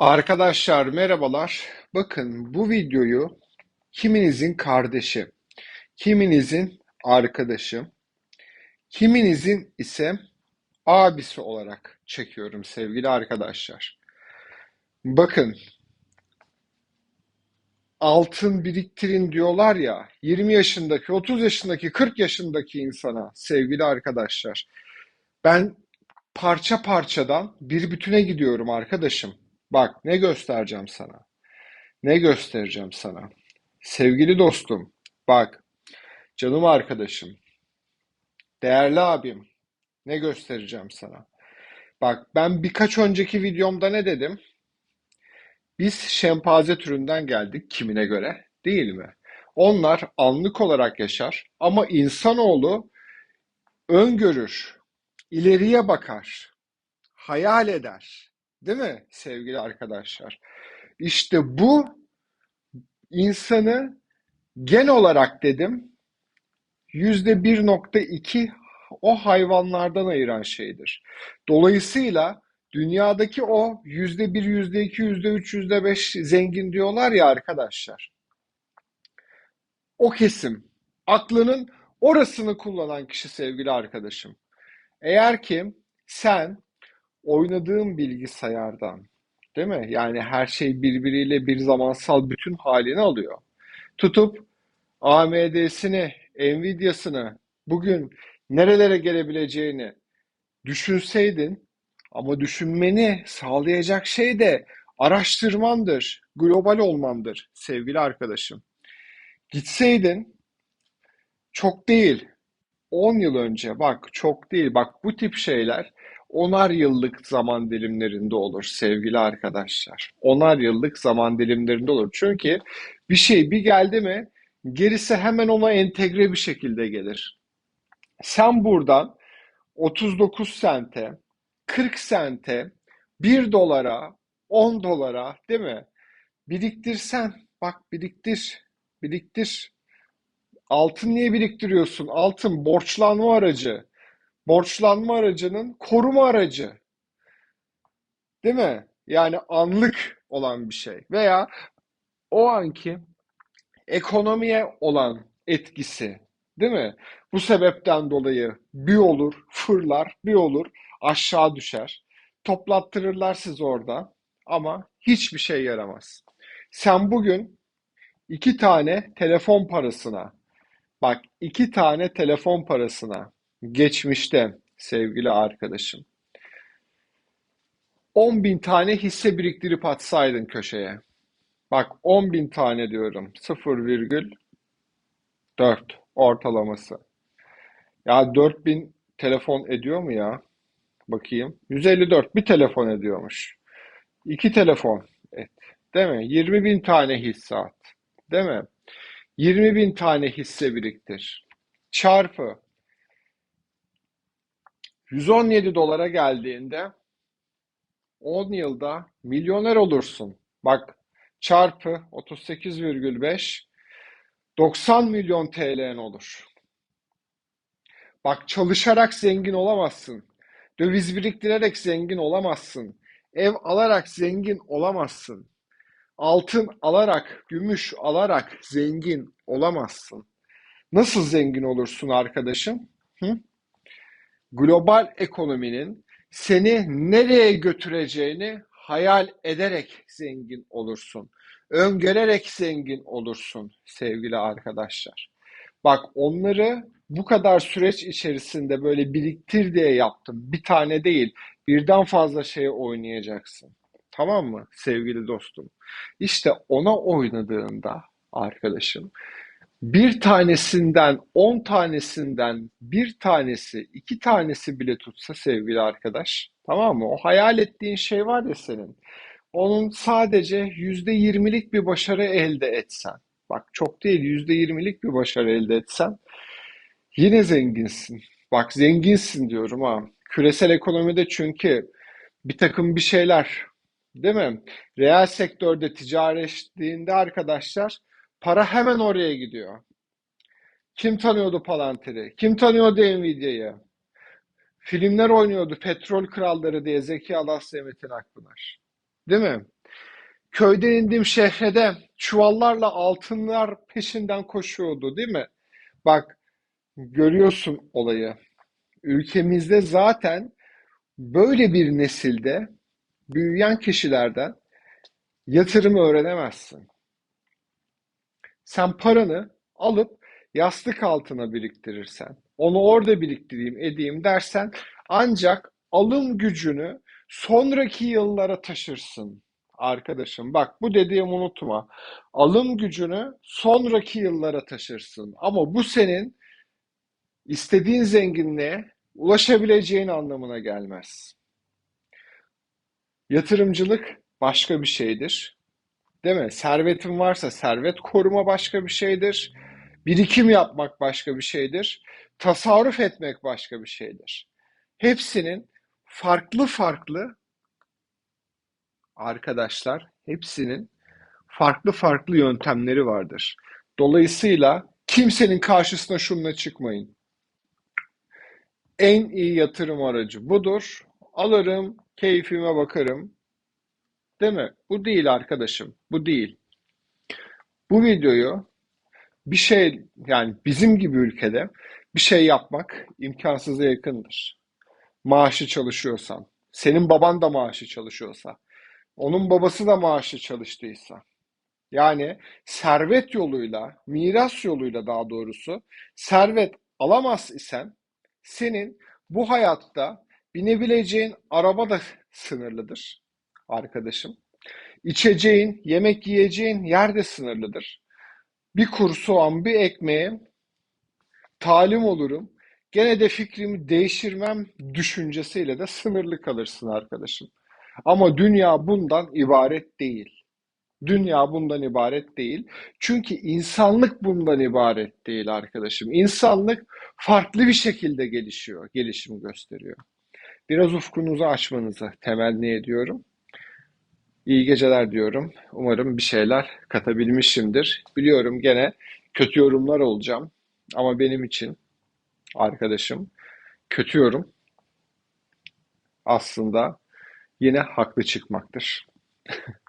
Arkadaşlar merhabalar. Bakın bu videoyu kiminizin kardeşi, kiminizin arkadaşı, kiminizin ise abisi olarak çekiyorum sevgili arkadaşlar. Bakın altın biriktirin diyorlar ya 20 yaşındaki, 30 yaşındaki, 40 yaşındaki insana sevgili arkadaşlar. Ben parça parçadan bir bütüne gidiyorum arkadaşım. Bak ne göstereceğim sana. Ne göstereceğim sana. Sevgili dostum, bak canım arkadaşım, değerli abim, ne göstereceğim sana. Bak ben birkaç önceki videomda ne dedim? Biz şempanze türünden geldik kimine göre, değil mi? Onlar anlık olarak yaşar ama insanoğlu öngörür, ileriye bakar, hayal eder. Değil mi sevgili arkadaşlar? İşte bu insanı gen olarak dedim yüzde bir nokta iki o hayvanlardan ayıran şeydir. Dolayısıyla dünyadaki o yüzde bir, yüzde iki, yüzde üç, yüzde beş zengin diyorlar ya arkadaşlar. O kesim aklının orasını kullanan kişi sevgili arkadaşım. Eğer ki sen oynadığın bilgisayardan, değil mi? Yani her şey birbiriyle bir zamansal bütün halini alıyor. Tutup AMD'sini, Nvidia'sını bugün nerelere gelebileceğini düşünseydin ama düşünmeni sağlayacak şey de araştırmandır, global olmandır sevgili arkadaşım. Gitseydin çok değil 10 yıl önce bak çok değil bak bu tip şeyler onar yıllık zaman dilimlerinde olur sevgili arkadaşlar. Onar yıllık zaman dilimlerinde olur. Çünkü bir şey bir geldi mi gerisi hemen ona entegre bir şekilde gelir. Sen buradan 39 sente, 40 sente, 1 dolara, 10 dolara değil mi? Biriktirsen bak biriktir, biriktir. Altın niye biriktiriyorsun? Altın borçlanma aracı. Borçlanma aracının koruma aracı. Değil mi? Yani anlık olan bir şey. Veya o anki ekonomiye olan etkisi. Değil mi? Bu sebepten dolayı bir olur fırlar, bir olur aşağı düşer. Toplattırırlar siz orada ama hiçbir şey yaramaz. Sen bugün iki tane telefon parasına, bak iki tane telefon parasına geçmişte sevgili arkadaşım 10 bin tane hisse biriktirip atsaydın köşeye. Bak 10 bin tane diyorum 0,4 ortalaması. Ya 4 bin telefon ediyor mu ya? Bakayım. 154 bir telefon ediyormuş. İki telefon et. Değil mi? 20 bin tane hisse at. Değil mi? 20 bin tane hisse biriktir. Çarpı 117 dolara geldiğinde 10 yılda milyoner olursun. Bak çarpı 38,5 90 milyon TL'n olur. Bak çalışarak zengin olamazsın. Döviz biriktirerek zengin olamazsın. Ev alarak zengin olamazsın. Altın alarak, gümüş alarak zengin olamazsın. Nasıl zengin olursun arkadaşım? Hı? Global ekonominin seni nereye götüreceğini hayal ederek zengin olursun. Öngörerek zengin olursun sevgili arkadaşlar. Bak onları bu kadar süreç içerisinde böyle biriktir diye yaptım. Bir tane değil, birden fazla şey oynayacaksın. Tamam mı sevgili dostum? İşte ona oynadığında arkadaşım bir tanesinden, on tanesinden bir tanesi, iki tanesi bile tutsa sevgili arkadaş, tamam mı? O hayal ettiğin şey var ya senin. Onun sadece yüzde yirmilik bir başarı elde etsen, bak çok değil yüzde yirmilik bir başarı elde etsen, yine zenginsin. Bak zenginsin diyorum ha. Küresel ekonomide çünkü bir takım bir şeyler, değil mi? Reel sektörde ticaretleştiğinde arkadaşlar Para hemen oraya gidiyor. Kim tanıyordu Palantir'i? Kim tanıyordu Nvidia'yı? Filmler oynuyordu Petrol Kralları diye Zeki Alasya Metin Akpınar. Değil mi? köyden indim şehre çuvallarla altınlar peşinden koşuyordu, değil mi? Bak görüyorsun olayı. Ülkemizde zaten böyle bir nesilde büyüyen kişilerden yatırım öğrenemezsin. Sen paranı alıp yastık altına biriktirirsen, onu orada biriktireyim, edeyim dersen ancak alım gücünü sonraki yıllara taşırsın arkadaşım. Bak bu dediğimi unutma. Alım gücünü sonraki yıllara taşırsın. Ama bu senin istediğin zenginliğe ulaşabileceğin anlamına gelmez. Yatırımcılık başka bir şeydir. Değil mi? Servetin varsa servet koruma başka bir şeydir. Birikim yapmak başka bir şeydir. Tasarruf etmek başka bir şeydir. Hepsinin farklı farklı arkadaşlar, hepsinin farklı farklı yöntemleri vardır. Dolayısıyla kimsenin karşısına şununla çıkmayın. En iyi yatırım aracı budur. Alırım, keyfime bakarım. Değil mi? Bu değil arkadaşım. Bu değil. Bu videoyu bir şey yani bizim gibi ülkede bir şey yapmak imkansıza yakındır. Maaşı çalışıyorsan, senin baban da maaşı çalışıyorsa, onun babası da maaşı çalıştıysa, yani servet yoluyla, miras yoluyla daha doğrusu servet alamaz isen senin bu hayatta binebileceğin araba da sınırlıdır arkadaşım. İçeceğin, yemek yiyeceğin yer de sınırlıdır. Bir kuru soğan, bir ekmeğe talim olurum. Gene de fikrimi değiştirmem düşüncesiyle de sınırlı kalırsın arkadaşım. Ama dünya bundan ibaret değil. Dünya bundan ibaret değil. Çünkü insanlık bundan ibaret değil arkadaşım. İnsanlık farklı bir şekilde gelişiyor, gelişim gösteriyor. Biraz ufkunuzu açmanızı temenni ediyorum. İyi geceler diyorum. Umarım bir şeyler katabilmişimdir. Biliyorum gene kötü yorumlar olacağım. Ama benim için arkadaşım kötü yorum aslında yine haklı çıkmaktır.